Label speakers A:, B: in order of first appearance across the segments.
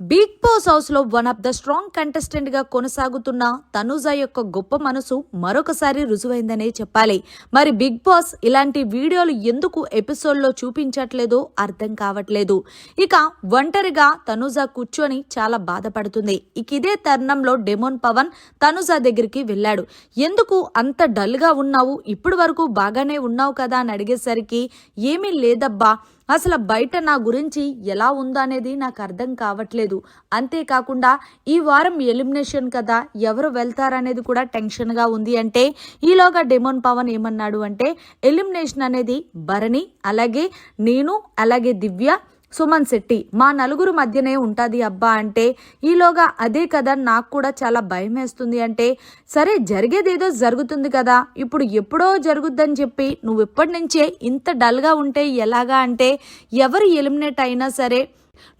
A: Big boss హౌస్లో one of the strong కంటెస్టెంట్గా కొనసాగుతున్న తనుజ యొక్క గొప్ప మనసు మరొకసారి రుజువైందనే చెప్పాలి. మరి బిగ్ బాస్ ఇలాంటి వీడియోలు ఎందుకు ఎపిసోడ్లో చూపించట్లేదో అర్థం కావట్లేదు. ఇక ఒంటరిగా తనుజ కూర్చొని చాలా బాధపడుతుంది. ఇక ఇదే తరుణంలో డెమోన్ పవన్ తనుజ దగ్గరికి వెళ్ళాడు. ఎందుకు అంత డల్గా ఉన్నావు? ఇప్పటి వరకు బాగానే ఉన్నావు కదా? అని అడిగేసరికి ఏమీ లేదబ్బా. అసలు బయట నా గురించి ఎలా ఉందనేది అనేది నాకు అర్థం కావట్లేదు. అంతేకాకుండా ఈ వారం ఎలిమినేషన్ కదా ఎవరు వెళ్తారనేది కూడా టెన్షన్గా ఉంది అంటే ఈలోగా డెమోన్ పవన్ ఏమన్నాడు అంటే ఎలిమినేషన్ అనేది భరణి అలాగే నేను అలాగే దివ్య సుమన్ శెట్టి మా నలుగురు మధ్యనే ఉంటుంది అబ్బా అంటే ఈలోగా అదే కదా నాకు కూడా చాలా భయం వేస్తుంది అంటే సరే జరిగేదేదో జరుగుతుంది కదా ఇప్పుడు ఎప్పుడో జరుగుద్దని చెప్పి నువ్వు ఇప్పటి నుంచే ఇంత డల్గా ఉంటే ఎలాగా? అంటే ఎవరు ఎలిమినేట్ అయినా సరే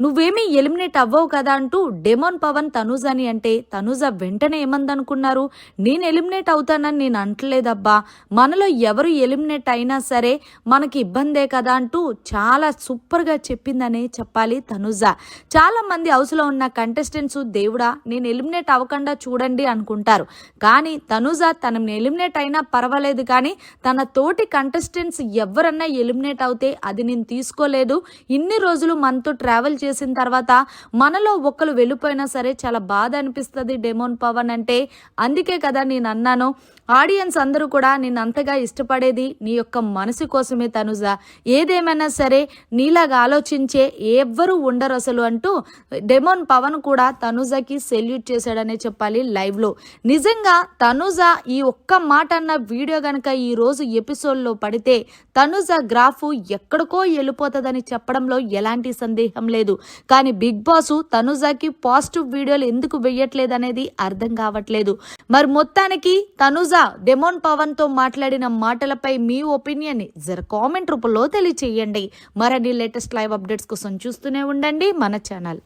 A: నువ్వేమీ ఎలిమినేట్ అవ్వవు కదా అంటూ డెమోన్ పవన్ తనూజ్ అని అంటే తనూజ వెంటనే ఏమందనుకున్నారు? నేను ఎలిమినేట్ అవుతానని నేను అంటలేదబ్బా. మనలో ఎవరు ఎలిమినేట్ అయినా సరే మనకి ఇబ్బందే కదా అంటూ చాలా సూపర్గా చెప్పిందనే చెప్పాలి తనుజ. చాలా మంది హౌస్లో ఉన్న కంటెస్టెంట్స్ దేవుడా నేను ఎలిమినేట్ అవ్వకుండా చూడండి అనుకుంటారు. కానీ తనుజ తనని ఎలిమినేట్ అయినా పర్వాలేదు కానీ తన తోటి కంటెస్టెంట్స్ ఎవరన్నా ఎలిమినేట్ అవుతే అది నేను తీసుకోలేదు. ఇన్ని రోజులు మనతో ట్రావెల్ చేసిన తర్వాత మనలో ఒక్కరు వెళ్ళిపోయినా సరే చాలా బాధ అనిపిస్తుంది డెమోన్ పవన్ అంటే. అందుకే కదా నేను అన్నాను ఆడియన్స్ అందరూ కూడా నేను అంతగా ఇష్టపడేది నీ యొక్క మనసు కోసమే తనుజ. ఏదేమైనా సరే నీలాగా ఆలోచించే ఎవ్వరూ ఉండరు అసలు అంటూ డెమోన్ పవన్ కూడా తనుజకి సెల్యూట్ చేశాడనే చెప్పాలి లైవ్లో నిజంగా తనుజ ఈ ఒక్క మాట అన్న వీడియో కనుక ఈ రోజు ఎపిసోడ్లో పడితే తనుజ గ్రాఫ్ ఎక్కడికో వెళ్ళిపోతుందని చెప్పడంలో ఎలాంటి సందేహం లేదు. లేదు. కానీ బిగ్ బాస్ తనుజాకి పాజిటివ్ వీడియోలు ఎందుకు వెయ్యట్లేదు అనేది అర్థం కావట్లేదు. మరి మొత్తానికి తనుజ డెమోన్ పవన్తో మాట్లాడిన మాటలపై మీ ఒపీనియన్ జర కామెంట్ రూపంలో తెలియచేయండి. మరిన్ని లేటెస్ట్ లైవ్ అప్డేట్స్ కోసం చూస్తూనే ఉండండి మన ఛానల్.